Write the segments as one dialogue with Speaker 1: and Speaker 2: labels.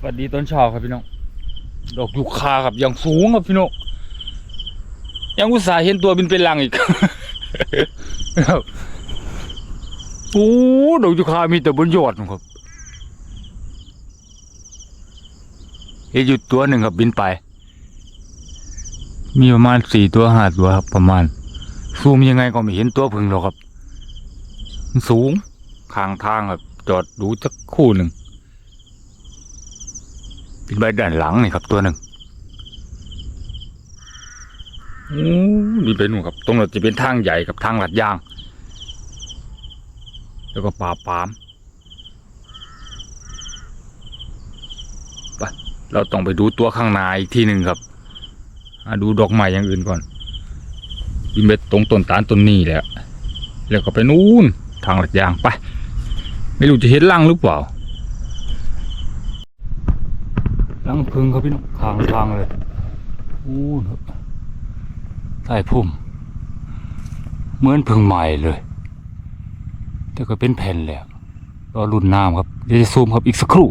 Speaker 1: สวัสดีต้นช้าครับพี่น้อง ดอกยูคาครับยังสูงครับพี่น้องยังอุตส่าห์เห็นตัวบินเป็นลังอีกครับโอ้ดอกยูคามีแต่บนยอดครับเห็นอยู่ตัวหนึ่งครับบินไป มีประมาณสี่ตัวห้าตัวครับ ประมาณ ซูมยังไงก็ไม่เห็นตัวพึ่งหรอกครับ สูงข้างทางครับ จอดดูสักคู่หนึ่ง ป็นใบด้านหลังนี่ครับตัวหนึ่งโอ้นี่เป็นหนูครับ ตรงนั้นจะเป็นทางใหญ่กับทางหลัดยาง แล้วก็ป่าปามไปเราต้องไปดูตัวข้างในอีกที่หนึ่งครับดูดอกไม้อย่างอื่นก่อนวินไปตรงต้นตาลต้นนี้แหละแล้วก็ไปนู่นทางหลัดยางไป ไม่รู้จะเห็นลังหรือเปล่าลัง พึ่งครับพี่น้องทางทางเลยอู้ใต้พุ่ม เหมือนพึ่งใหม่เลย แต่ก็เป็นแผ่นแล้วรอรุ่นน้ำครับเดี๋ยวจะซูมครับอีกสักครู่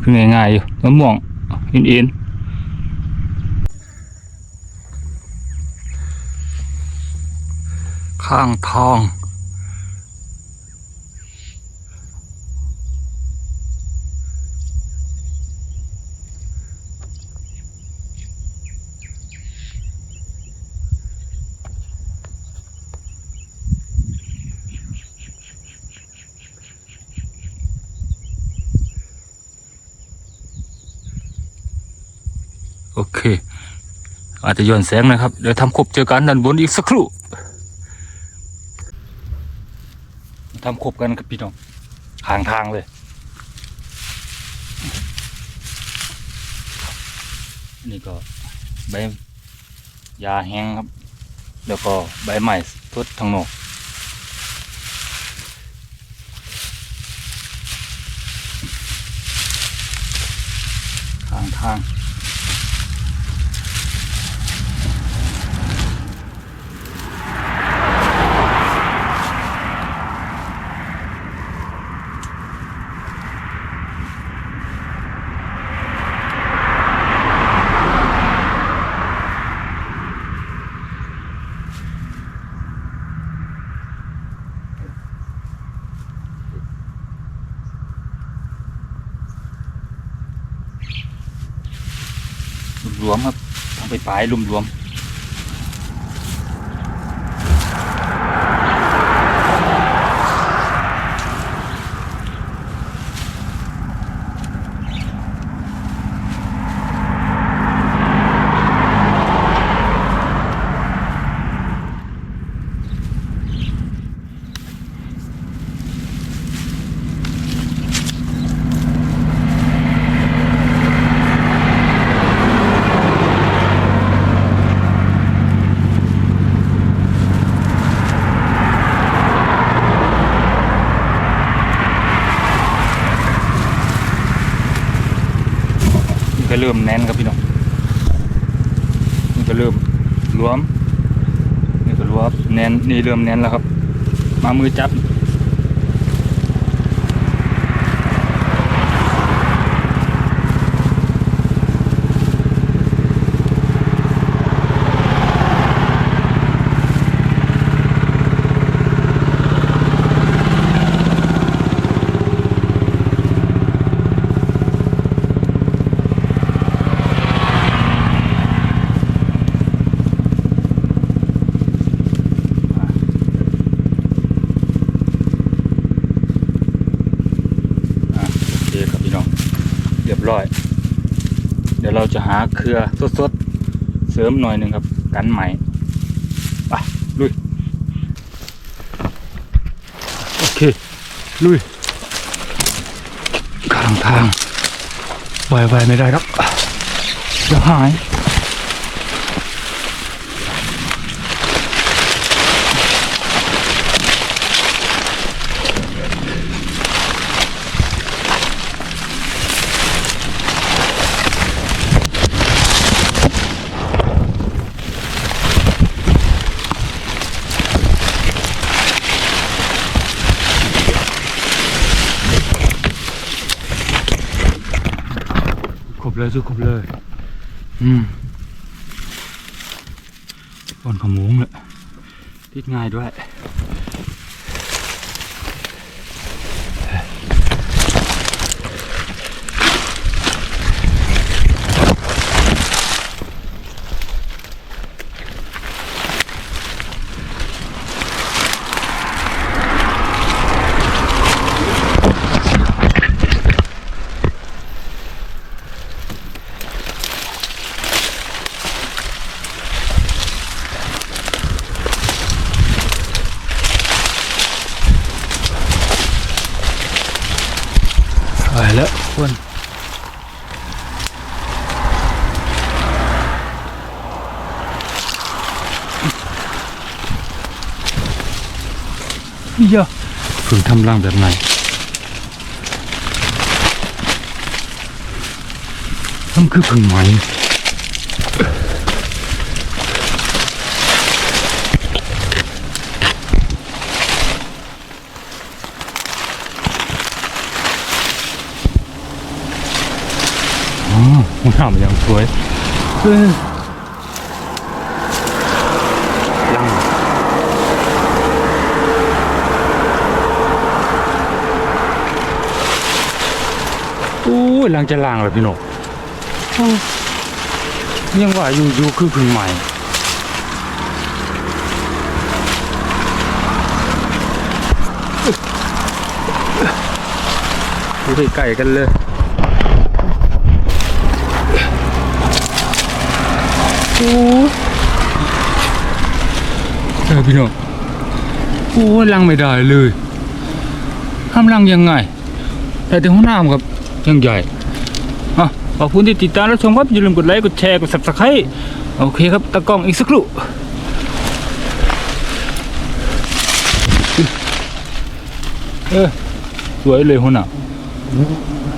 Speaker 1: คือง่ายๆอยู่น้ำม่วงอินเอ็นข้างทอง โอเค อาจจะย้อนแสงนะครับ เดี๋ยวทำครบเจอกันด้านบนอีกสักครู่ทำครบกันครับพี่น้องห่างทางเลย นี่ก็ใบยาแห้งครับ แล้วก็ใบใหม่ทุดทางโนอกข้างทาง วมครับทำไปปลายรวมรวม ริ่มแน่นครับพี่น้องนี่ก็เริ่มรวมนี่ก็รวมแน่นนี่เริ่มแน่นแล้วครับ มามือจับ อะโอเคครับพี่น้อง เร้อย เดี๋ยวเราจะหาเครือสดๆ เสริมหน่อยหนึ่งครับ กันไหมไปลุย โอเค ลุยกลางทางไวๆไม่ได้ครับเดี๋ยวหาย เลยสุดครบเลย อืมบนขมุงเลยติดง่ายด้วย ไปแล้วคน นี่ยฝึกทำรังแบบไหนมันคือพึ่งไหมอ๋อมันทำอย่างสวยเออรัง อู้ยลังจะล่างเลยพี่หนกโอ้ยังว่าอยู่อยู่คือพึ่งใหม่ดูใกล้ๆกันเลยโอ้ยเออพี่หนกโอ้ยลังไม่ได้เลยทำลังยังไงแต่ถึงห้องน้ำครับ ยังใหญ่อะขอบคุณที่ติดตามและชมครับอย่าลืมกดไลค์กดแชร์กด subscribe โอเคครับตะกล้องอีกสักครู่เออสวยเลยหัวหน้า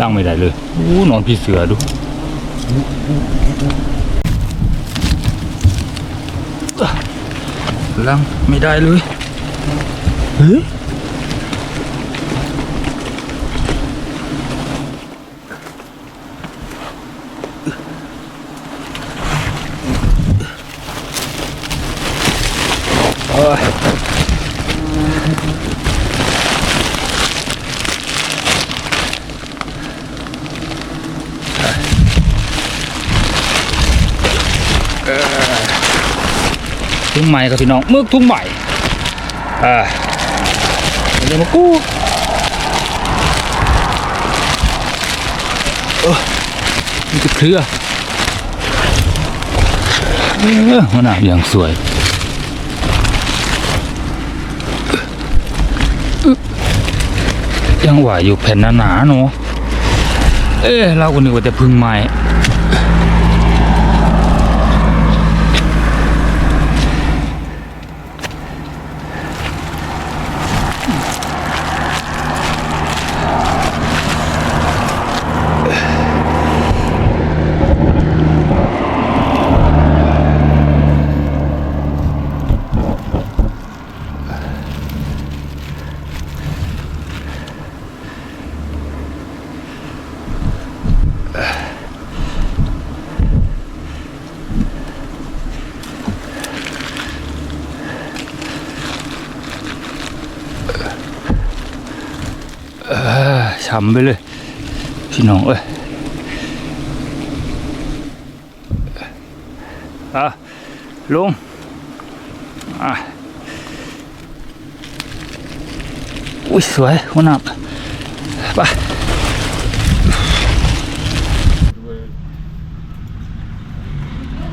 Speaker 1: ดังไม่ได้เลยอู้นอนพี่เสือดูลังไม่ได้เลยเฮ้ย ทุ่งใหม่ครับพี่น้องมึกทุ่งใหม่อ่าเดี๋ยวมากู้เออมันจะเคลือเออมันหนาอย่างสวยยังไหวอยู่แผ่นหนาๆเนาะเอ๊ะเราก็นึกว่าจะพึ่งไม้เออ ช้ำไปเลย พี่น้องเอ้ยอะลงอะอุ้ยสวยหัวหนักไป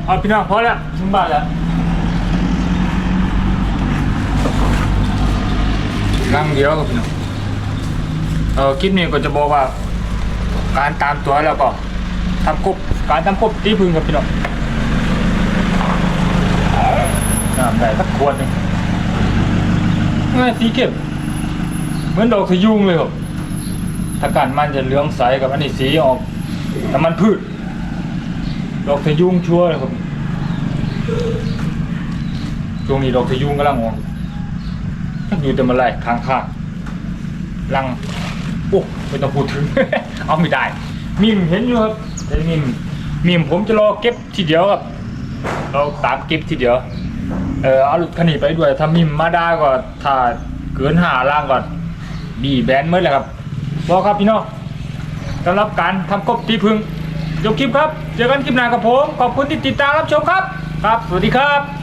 Speaker 1: เอาพี่น้องพอแล้วถึงบ้านแล้วรังเดียวกับพี่น้องเออคลิปนี้ก็จะบอกว่า การตามตัวแล้วก็ทำกบการทำกบตีพึ่งกับพี่น้องน้ำได้สักขวดหนึงง่ายตีเก็บ เหมือนดอกสยุงเลยครับถ้าการมันจะเหลืองใสกับอันนี้สีออกน้ำมันพืช ดอกสยุงชัวร์เลยครับช่วงนี้ดอกสยุงกำลังออกอยู่แต่เมาไรข้างๆลัง โอ้ไม่ต้องพูดถึง เอาไม่ได้มีเห็นอยู่ครับแต่มิมมิมผมจะรอเก็บทีเดียวครับเราตามเก็บทีเดียว เออเอารถคันนี้ไปด้วยถ้ามิมมาได้ก็ถ้าเกินหาล่างก่อนดีแบนเมื่อเลยครับบอกครับพี่น้องสำหรับการทำกบที่พึ่งยกคลิปครับ เจอกันคลิปหน้ากับผม ขอบคุณที่ติดตามรับชมครับ ครับ สวัสดีครับ